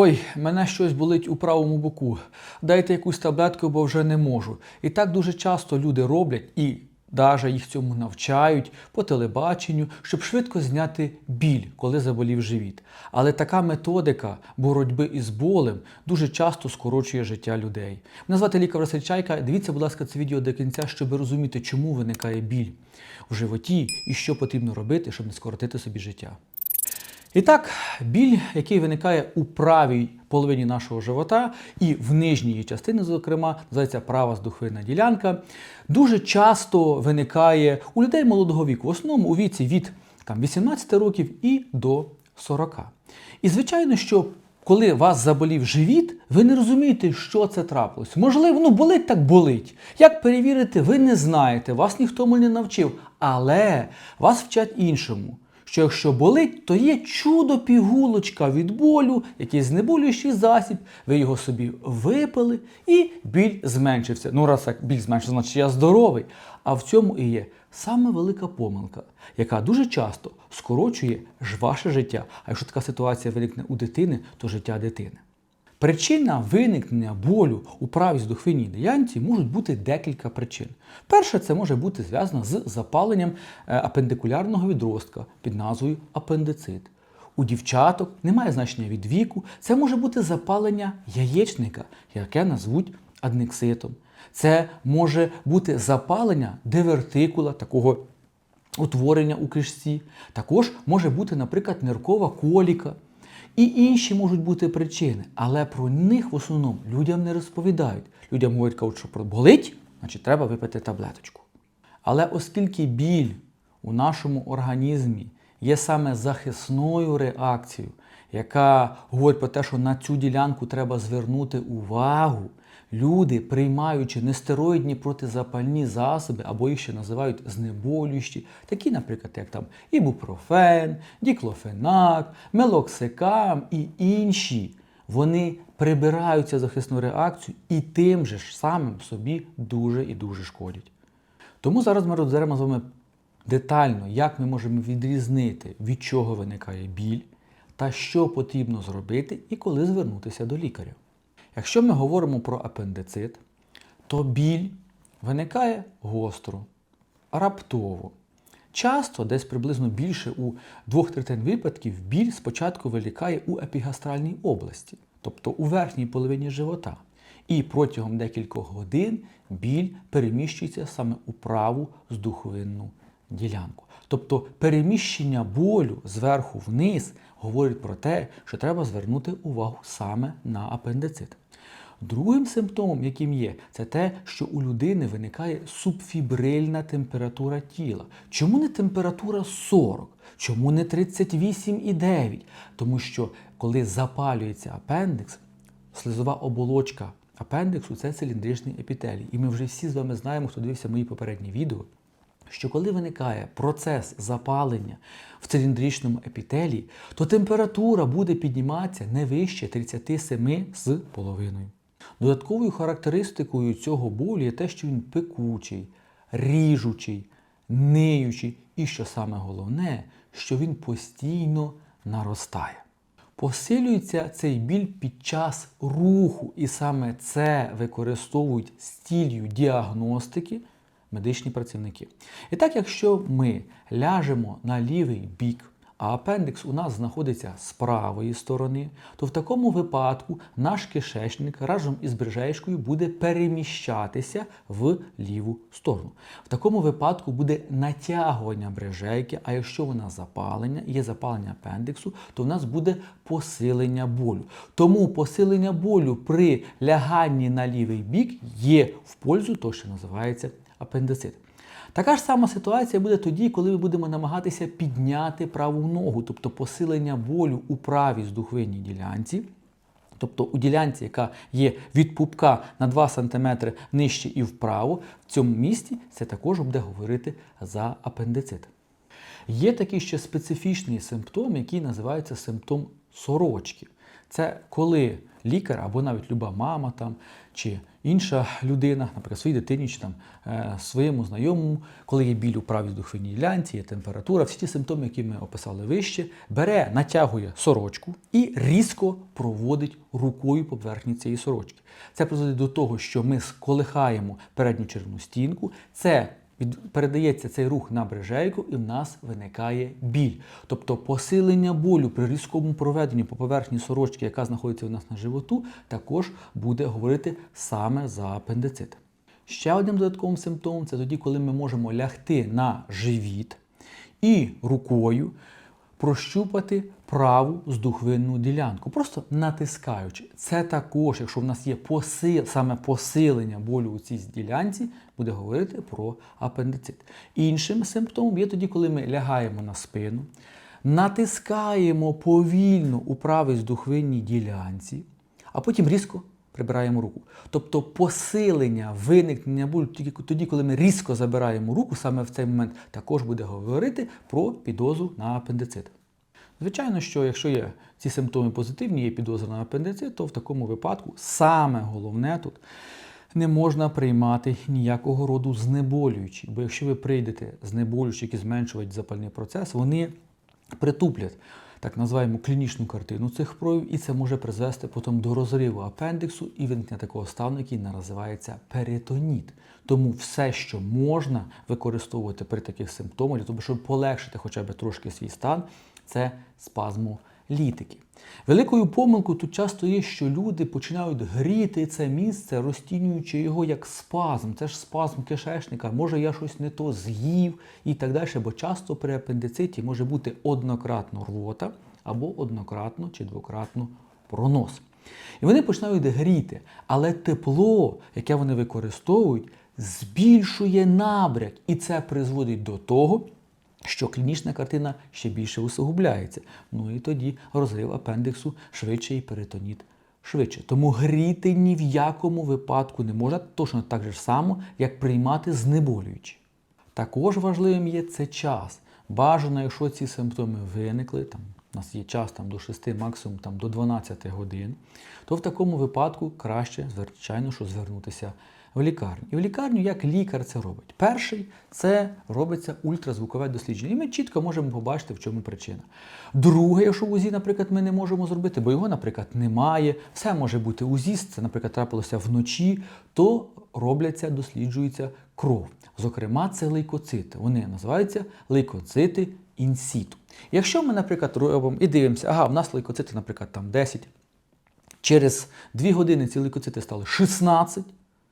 Ой, мене щось болить у правому боку. Дайте якусь таблетку, бо вже не можу. І так дуже часто люди роблять і навіть їх цьому навчають по телебаченню, щоб швидко зняти біль, коли заболів живіт. Але така методика боротьби із болем дуже часто скорочує життя людей. Мене звати лікар Василь Чайка. Дивіться, будь ласка, це відео до кінця, щоб розуміти, чому виникає біль в животі і що потрібно робити, щоб не скоротити собі життя. І так, біль, який виникає у правій половині нашого живота і в нижній її частині, зокрема, називається права здухвинна ділянка, дуже часто виникає у людей молодого віку, в основному у віці від там, 18 років і до 40. І звичайно, що коли вас заболів живіт, ви не розумієте, що це трапилось. Можливо, ну болить так болить. Як перевірити, ви не знаєте, вас ніхто не навчив, але вас вчать іншому що якщо болить, то є чудо пігулочка від болю, який знеболюючий засіб, ви його собі випили і біль зменшився. Ну, раз як біль зменшився, значить я здоровий. А в цьому і є саме велика помилка, яка дуже часто скорочує ж ваше життя. А якщо така ситуація виникне у дитини, то життя дитини. Причина виникнення болю у правій здухвинній ділянці можуть бути декілька причин. Перше, це може бути зв'язано з запаленням е, апендикулярного відростка під назвою апендицит. У дівчаток немає значення від віку, це може бути запалення яєчника, яке назвуть аднекситом. Це може бути запалення дивертикула, такого утворення у кишці. Також може бути, наприклад, ниркова коліка. І інші можуть бути причини, але про них в основному людям не розповідають. Людям говорять, кажуть, що болить, значить треба випити таблеточку. Але оскільки біль у нашому організмі є саме захисною реакцією, яка говорить про те, що на цю ділянку треба звернути увагу, люди, приймаючи нестероїдні протизапальні засоби, або їх ще називають знеболюючі, такі, наприклад, як там ібупрофен, діклофенак, мелоксикам і інші, вони прибирають захисну реакцію і тим же ж самим собі дуже і дуже шкодять. Тому зараз ми розберемо з вами детально, як ми можемо відрізнити, від чого виникає біль, та що потрібно зробити і коли звернутися до лікаря. Якщо ми говоримо про апендицит, то біль виникає гостро, раптово. Часто, десь приблизно більше у двох третин випадків, біль спочатку виникає у епігастральній області, тобто у верхній половині живота. І протягом декількох годин біль переміщується саме у праву здуховинну ділянку. Тобто переміщення болю зверху вниз говорить про те, що треба звернути увагу саме на апендицит. Другим симптомом, яким є, це те, що у людини виникає субфібрильна температура тіла. Чому не температура 40? Чому не 38,9? Тому що коли запалюється апендикс, слизова оболочка апендиксу це циліндричний епітелій. І ми вже всі з вами знаємо, хто дивився мої попередні відео, що коли виникає процес запалення в циліндричному епітелії, то температура буде підніматися не вище 37,5. Додатковою характеристикою цього болю є те, що він пекучий, ріжучий, ниючий і, що саме головне, що він постійно наростає. Посилюється цей біль під час руху, і саме це використовують з діагностики медичні працівники. І так, якщо ми ляжемо на лівий бік, а апендикс у нас знаходиться з правої сторони, то в такому випадку наш кишечник разом із брижечкою буде переміщатися в ліву сторону. В такому випадку буде натягування брижейки, а якщо вона запалення, є запалення апендиксу, то в нас буде посилення болю. Тому посилення болю при ляганні на лівий бік є в пользу того, що називається апендицит. Така ж сама ситуація буде тоді, коли ми будемо намагатися підняти праву ногу, тобто посилення болю у правій здухвинній ділянці. Тобто у ділянці, яка є від пупка на 2 см нижче і вправо, в цьому місці це також буде говорити за апендицит. Є такий ще специфічний симптом, який називається симптом сорочки. Це коли лікар або навіть люба мама там, чи інша людина, наприклад, своїй дитині чи там е, своєму знайомому, коли є біль у правій духовній ділянці, є температура, всі ті симптоми, які ми описали вище, бере, натягує сорочку і різко проводить рукою по поверхні цієї сорочки. Це призводить до того, що ми сколихаємо передню червну стінку. Це від- передається цей рух на брежейку, і в нас виникає біль. Тобто посилення болю при різкому проведенні по поверхні сорочки, яка знаходиться у нас на животу, також буде говорити саме за апендицит. Ще одним додатковим симптомом це тоді, коли ми можемо лягти на живіт і рукою прощупати праву здухвинну ділянку, просто натискаючи. Це також, якщо в нас є посил, саме посилення болю у цій ділянці, буде говорити про апендицит. Іншим симптомом є тоді, коли ми лягаємо на спину, натискаємо повільно у правій здухвинній ділянці, а потім різко прибираємо руку. Тобто посилення виникнення болю тільки тоді, коли ми різко забираємо руку, саме в цей момент також буде говорити про підозру на апендицит. Звичайно, що якщо є ці симптоми позитивні, є підозра на апендицит, то в такому випадку саме головне тут не можна приймати ніякого роду знеболюючі. Бо якщо ви прийдете знеболюючі, які зменшують запальний процес, вони притуплять так називаємо клінічну картину цих проявів, і це може призвести потім до розриву апендиксу і виникнення такого стану, який називається перитоніт. Тому все, що можна використовувати при таких симптомах, для того, щоб полегшити хоча б трошки свій стан, це спазмолітики. Великою помилкою тут часто є, що люди починають гріти це місце, розтінюючи його як спазм. Це ж спазм кишечника, може я щось не то з'їв і так далі. Бо часто при апендициті може бути однократно рвота або однократно чи двократно пронос. І вони починають гріти, але тепло, яке вони використовують, збільшує набряк, і це призводить до того, що клінічна картина ще більше усугубляється. Ну і тоді розрив апендиксу швидше і перитоніт швидше. Тому гріти ні в якому випадку не можна, точно так же само, як приймати знеболюючі. Також важливим є це час. Бажано, якщо ці симптоми виникли, там у нас є час там, до 6, максимум там, до 12 годин, то в такому випадку краще, звичайно, що звернутися в лікарню. І в лікарню як лікар це робить? Перший це робиться ультразвукове дослідження. І ми чітко можемо побачити, в чому причина. Друге, якщо УЗІ, наприклад, ми не можемо зробити, бо його, наприклад, немає, все може бути УЗІ, це, наприклад, трапилося вночі, то робляться, досліджується кров. Зокрема, це лейкоцити. Вони називаються лейкоцити інсіту. Якщо ми, наприклад, робимо і дивимося, ага, в нас лейкоцити, наприклад, там 10, через 2 години ці лейкоцити стали 16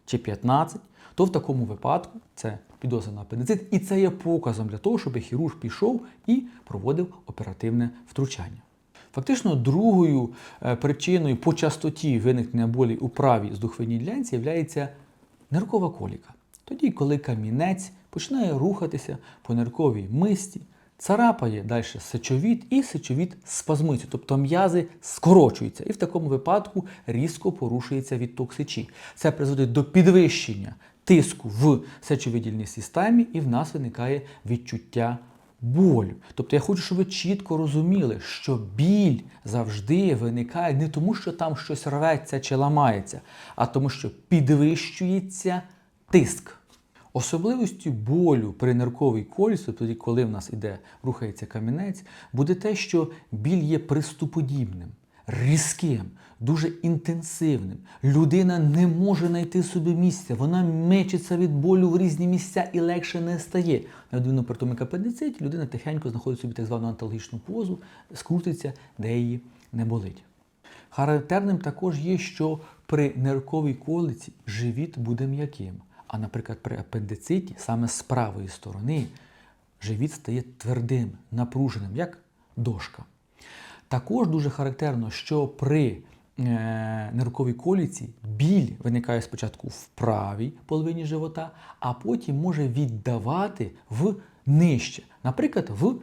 чи 15, то в такому випадку це підозра на апендицит, і це є показом для того, щоб хірург пішов і проводив оперативне втручання. Фактично, другою е, причиною по частоті виникнення болі у правій здухвинній ділянці є ниркова коліка. Тоді, коли камінець починає рухатися по нирковій мисті, царапає далі сечовід і сечовід спазмується, тобто м'язи скорочуються. І в такому випадку різко порушується відток сечі. Це призводить до підвищення тиску в сечовидільній системі, і в нас виникає відчуття болю. Тобто я хочу, щоб ви чітко розуміли, що біль завжди виникає не тому, що там щось рветься чи ламається, а тому, що підвищується тиск. Особливістю болю при нирковій колісі, тоді, коли в нас іде, рухається камінець, буде те, що біль є приступодібним, різким, дуже інтенсивним. Людина не може знайти собі місця, вона мечиться від болю в різні місця і легше не стає. На відміну при тому апендициті, людина тихенько знаходить собі так звану антологічну позу, скрутиться, де її не болить. Характерним також є, що при нирковій колиці живіт буде м'яким. А, наприклад, при апендициті саме з правої сторони живіт стає твердим, напруженим, як дошка. Також дуже характерно, що при е, нирковій коліці біль виникає спочатку в правій половині живота, а потім може віддавати в нижче, наприклад, в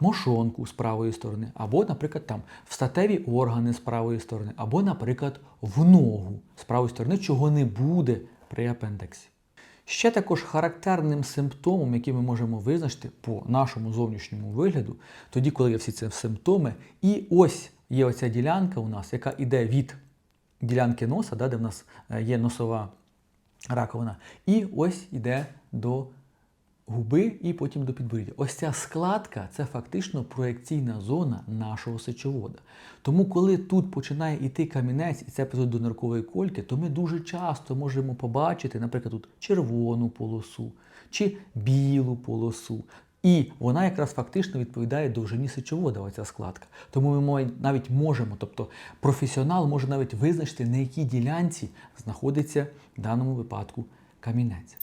мошонку з правої сторони, або, наприклад, там в статеві органи з правої сторони, або, наприклад, в ногу з правої сторони, чого не буде при апендексі. Ще також характерним симптомом, який ми можемо визначити по нашому зовнішньому вигляду, тоді, коли є всі ці симптоми, і ось є оця ділянка у нас, яка йде від ділянки носа, де в нас е, є носова раковина. І ось йде до губи і потім до підборіддя. Ось ця складка це фактично проекційна зона нашого сечовода. Тому, коли тут починає йти камінець і це призводить до ниркової кольки, то ми дуже часто можемо побачити, наприклад, тут червону полосу чи білу полосу. І вона якраз фактично відповідає довжині сечовода, оця складка. Тому ми навіть можемо, тобто професіонал може навіть визначити, на якій ділянці знаходиться в даному випадку камінець.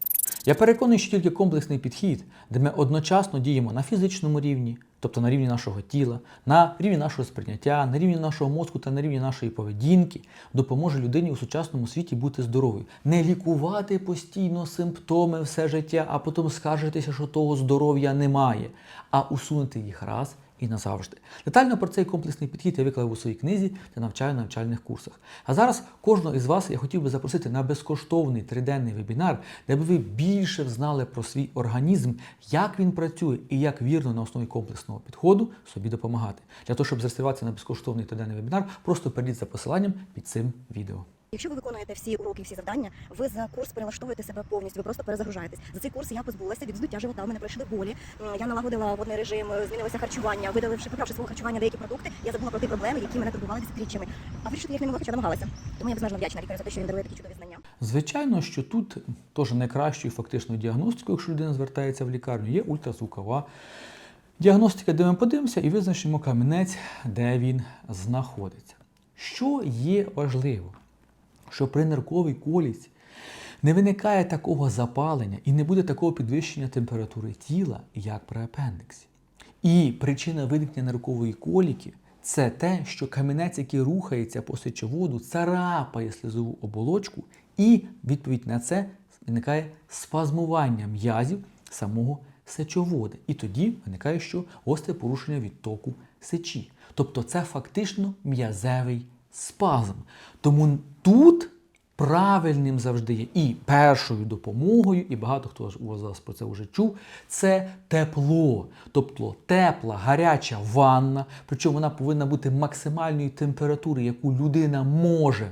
Я переконаний, що тільки комплексний підхід, де ми одночасно діємо на фізичному рівні, тобто на рівні нашого тіла, на рівні нашого сприйняття, на рівні нашого мозку та на рівні нашої поведінки, допоможе людині у сучасному світі бути здоровою. Не лікувати постійно симптоми все життя, а потім скаржитися, що того здоров'я немає, а усунути їх раз і назавжди. Детально про цей комплексний підхід я виклав у своїй книзі та навчаю на навчальних курсах. А зараз кожного із вас я хотів би запросити на безкоштовний триденний вебінар, де б ви більше знали про свій організм, як він працює і як вірно на основі комплексного підходу собі допомагати. Для того, щоб зареєструватися на безкоштовний триденний вебінар, просто перейдіть за посиланням під цим відео. Якщо ви виконуєте всі уроки, всі завдання, ви за курс перелаштовуєте себе повністю, ви просто перезагружаєтесь. За цей курс я позбулася від вздуття живота, у мене пройшли болі. Я налагодила водний режим, змінилося харчування, видаливши, поправши свого харчування деякі продукти. Я забула про ті проблеми, які мене турбували десятиріччями. А вирішити їх не могла, хоча намагалася. Тому я безмежно вдячна лікарю за те, що він дарує такі чудові знання. Звичайно, що тут теж найкращою фактичною діагностикою, якщо людина звертається в лікарню, є ультразвукова діагностика, де ми подивимося і визначимо камінець, де він знаходиться. Що є важливо, що при нирковій коліці не виникає такого запалення і не буде такого підвищення температури тіла, як при апендиксі. І причина виникнення ниркової коліки це те, що камінець, який рухається по сечоводу, царапає слизову оболочку, і відповідь на це виникає спазмування м'язів самого сечовода. І тоді виникає що гостре порушення відтоку сечі. Тобто це фактично м'язевий спазм. Тому тут правильним завжди є і першою допомогою, і багато хто у вас про це вже чув, це тепло. Тобто тепла, гаряча ванна, причому вона повинна бути максимальної температури, яку людина може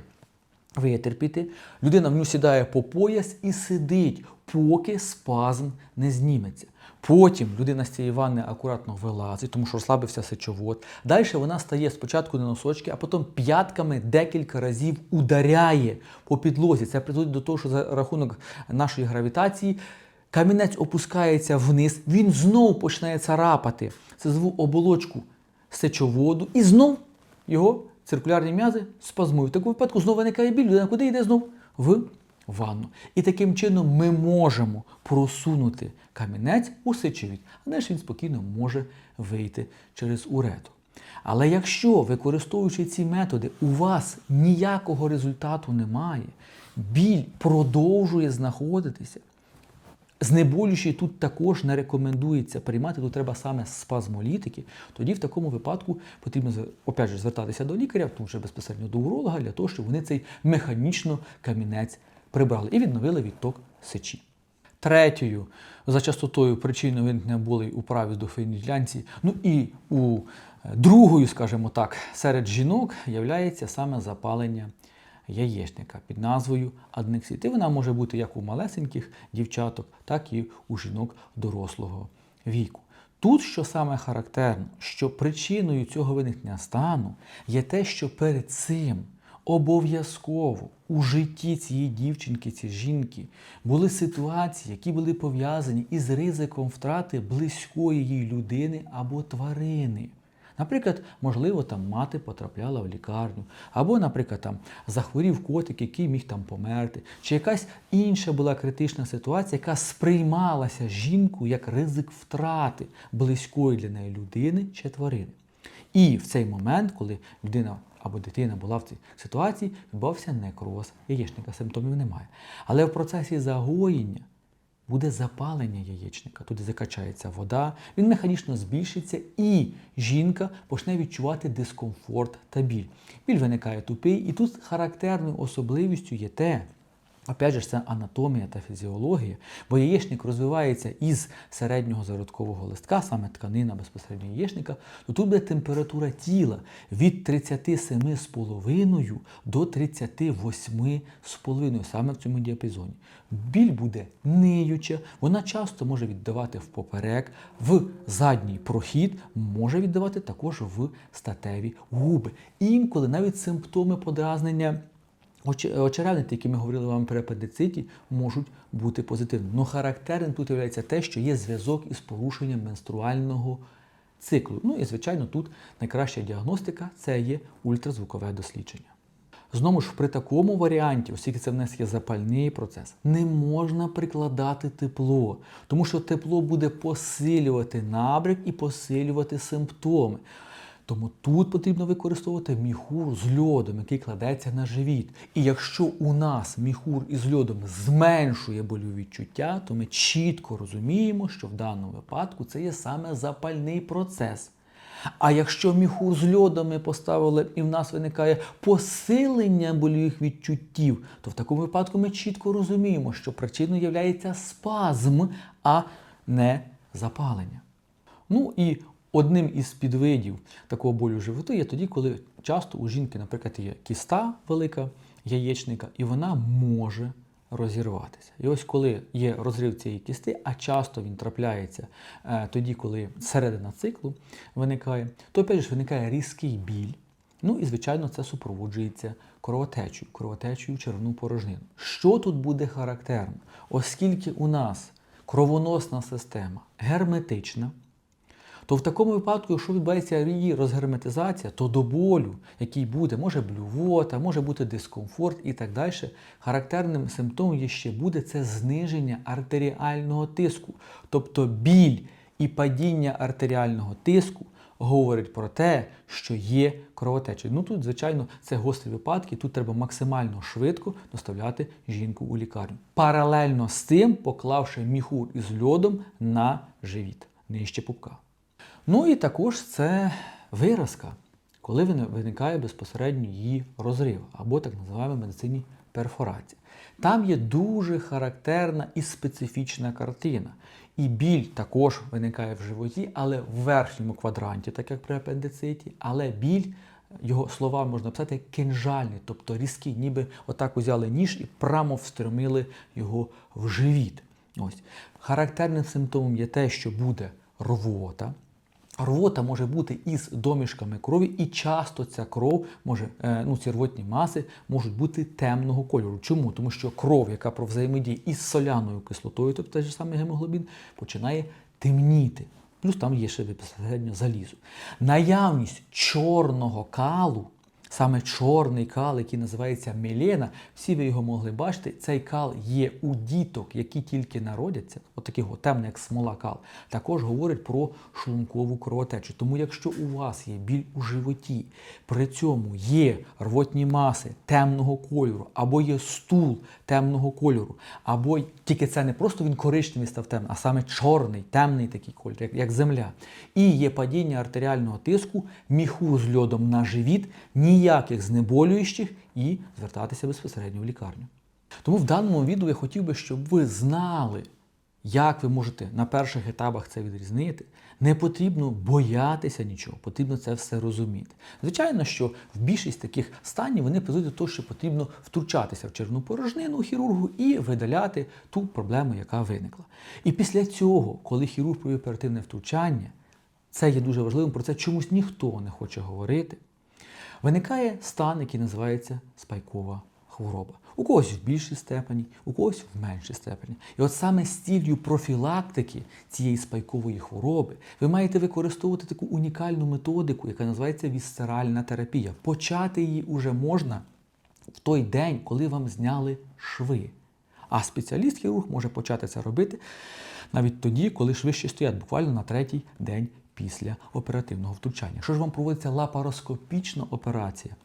витерпіти. Людина в нього сідає по пояс і сидить, поки спазм не зніметься. Потім людина з цієї ванни акуратно вилазить, тому що розслабився сечовод. Далі вона стає спочатку на носочки, а потім п'ятками декілька разів ударяє по підлозі. Це призводить до того, що за рахунок нашої гравітації камінець опускається вниз, він знов починає царапати сизову оболочку сечоводу і знов його циркулярні м'язи спазмують. В такому випадку знову виникає біль, людина куди йде знов? В ванну. І таким чином ми можемо просунути камінець у сечовід, а далі він спокійно може вийти через урету. Але якщо, використовуючи ці методи, у вас ніякого результату немає, біль продовжує знаходитися, Знеболюючий тут також не рекомендується приймати, тут треба саме спазмолітики. Тоді в такому випадку потрібно опять же, звертатися до лікаря, тому що безпосередньо до уролога, для того, щоб вони цей механічно камінець прибрали і відновили відток сечі. Третьою за частотою причиною виникнення болей у правій дофейній ділянці, ну і у е, другою, скажімо так, серед жінок являється саме запалення яєчника під назвою аднексит. І вона може бути як у малесеньких дівчаток, так і у жінок дорослого віку. Тут, що саме характерно, що причиною цього виникнення стану є те, що перед цим обов'язково у житті цієї дівчинки, цієї жінки були ситуації, які були пов'язані із ризиком втрати близької їй людини або тварини. Наприклад, можливо, там мати потрапляла в лікарню, або, наприклад, там захворів котик, який міг там померти, чи якась інша була критична ситуація, яка сприймалася жінкою як ризик втрати близької для неї людини чи тварини. І в цей момент, коли людина або дитина була в цій ситуації, відбувався некроз яєчника, симптомів немає. Але в процесі загоєння буде запалення яєчника, туди закачається вода, він механічно збільшиться, і жінка почне відчувати дискомфорт та біль. Біль виникає тупий, і тут характерною особливістю є те, Опять же, це анатомія та фізіологія, бо яєчник розвивається із середнього зародкового листка, саме тканина безпосередньо яєчника, то тут буде температура тіла від 37,5 до 38,5 саме в цьому діапазоні. Біль буде ниюча, вона часто може віддавати впоперек, в задній прохід, може віддавати також в статеві губи. Інколи навіть симптоми подразнення Оч- Очеревники, які ми говорили вам при апендициті, можуть бути позитивними. Но характерним тут є те, що є зв'язок із порушенням менструального циклу. Ну і, звичайно, тут найкраща діагностика це є ультразвукове дослідження. Знову ж, при такому варіанті, оскільки це в нас є запальний процес, не можна прикладати тепло, тому що тепло буде посилювати набряк і посилювати симптоми. Тому тут потрібно використовувати міхур з льодом, який кладеться на живіт. І якщо у нас міхур із льодом зменшує больові відчуття, то ми чітко розуміємо, що в даному випадку це є саме запальний процес. А якщо міхур з льодом ми поставили і в нас виникає посилення больових відчуттів, то в такому випадку ми чітко розуміємо, що причиною є спазм, а не запалення. Ну і одним із підвидів такого болю животу є тоді, коли часто у жінки, наприклад, є кіста велика яєчника, і вона може розірватися. І ось коли є розрив цієї кісти, а часто він трапляється е, тоді, коли середина циклу виникає, то опять ж виникає різкий біль. Ну і, звичайно, це супроводжується кровотечею, кровотечею червну порожнину. Що тут буде характерно? Оскільки у нас кровоносна система герметична, то в такому випадку, якщо відбувається її розгерметизація, то до болю, який буде, може блювота, може бути дискомфорт і так далі, характерним симптомом є ще буде це зниження артеріального тиску. Тобто біль і падіння артеріального тиску говорить про те, що є кровотеча. Ну тут, звичайно, це гострі випадки, тут треба максимально швидко доставляти жінку у лікарню. Паралельно з цим поклавши міхур із льодом на живіт нижче пупка. Ну і також це виразка, коли виникає безпосередньо її розрив, або так називаємо медицині перфорація. Там є дуже характерна і специфічна картина. І біль також виникає в животі, але в верхньому квадранті, так як при апендициті, але біль, його слова можна писати як кинжальний, тобто різкий, ніби отак узяли ніж і прямо встромили його в живіт. Ось. Характерним симптомом є те, що буде рвота. Рвота може бути із домішками крові, і часто ця кров може, е, ну ці рвотні маси можуть бути темного кольору. Чому? Тому що кров, яка про взаємодіє із соляною кислотою, тобто той же самий гемоглобін, починає темніти. Плюс там є ще безпосередньо залізо. Наявність чорного калу, саме чорний кал, який називається мелена, всі ви його могли бачити. Цей кал є у діток, які тільки народяться, от темний, як смола кал, також говорить про шлункову кровотечу. Тому, якщо у вас є біль у животі, при цьому є рвотні маси темного кольору, або є стул темного кольору, або тільки це не просто він коричневий став темний, а саме чорний, темний такий кольор, як, як земля. І є падіння артеріального тиску, міхур з льодом на живіт, ніяких знеболюючих і звертатися безпосередньо в лікарню. Тому в даному відео я хотів би, щоб ви знали, як ви можете на перших етапах це відрізнити. Не потрібно боятися нічого, потрібно це все розуміти. Звичайно, що в більшість таких станів вони призводять до того, що потрібно втручатися в червну порожнину хірургу і видаляти ту проблему, яка виникла. І після цього, коли хірург провів оперативне втручання, це є дуже важливим, про це чомусь ніхто не хоче говорити. Виникає стан, який називається спайкова хвороба. У когось в більшій степені, у когось в меншій степені. І от саме з ціллю профілактики цієї спайкової хвороби ви маєте використовувати таку унікальну методику, яка називається вісцеральна терапія. Почати її уже можна в той день, коли вам зняли шви. А спеціаліст-хірург може почати це робити навіть тоді, коли шви ще стоять, буквально на третій день після оперативного втручання. Якщо ж вам проводиться лапароскопічна операція,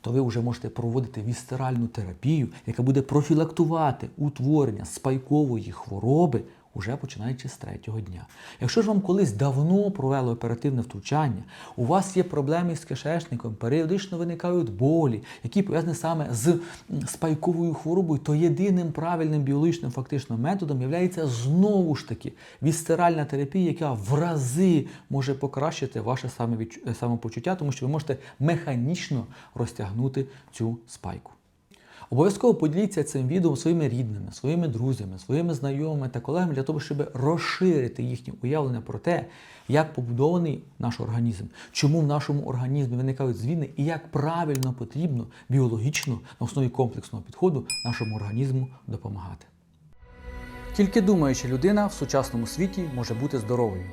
то ви вже можете проводити вісцеральну терапію, яка буде профілактувати утворення спайкової хвороби уже починаючи з третього дня. Якщо ж вам колись давно провели оперативне втручання, у вас є проблеми з кишечником, періодично виникають болі, які пов'язані саме з спайковою хворобою, то єдиним правильним біологічним фактично методом є знову ж таки вісцеральна терапія, яка в рази може покращити ваше самопочуття, тому що ви можете механічно розтягнути цю спайку. Обов'язково поділіться цим відео своїми рідними, своїми друзями, своїми знайомими та колегами для того, щоб розширити їхнє уявлення про те, як побудований наш організм, чому в нашому організмі виникають зміни і як правильно потрібно біологічно на основі комплексного підходу нашому організму допомагати. Тільки думаюча людина в сучасному світі може бути здоровою.